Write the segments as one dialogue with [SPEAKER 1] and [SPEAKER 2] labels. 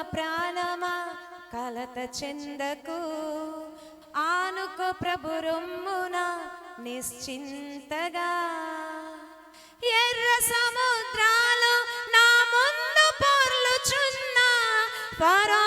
[SPEAKER 1] ప్రాణమా? కలత చెందకు. ఆనుకో ప్రభు రొమ్మున నిశ్చింతగా. ఎర్ర సముద్రాలు నా ముందు పొర్లుచున్న. పరా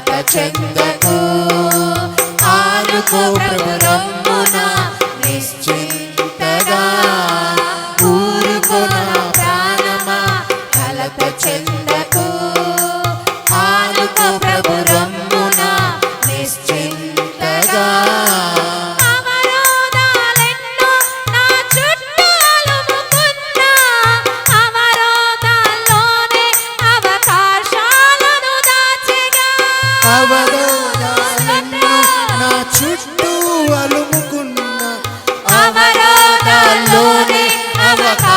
[SPEAKER 1] పరితాప చెందకు ఆనుకో ప్రభు రమ్మున నిశ్చింతగా ఊరుకున ప్రాణమా కలత చెంద అవరోధ నా చుట్టూ అలుముకున్న అవరోధాల్లోనే
[SPEAKER 2] అవకాశం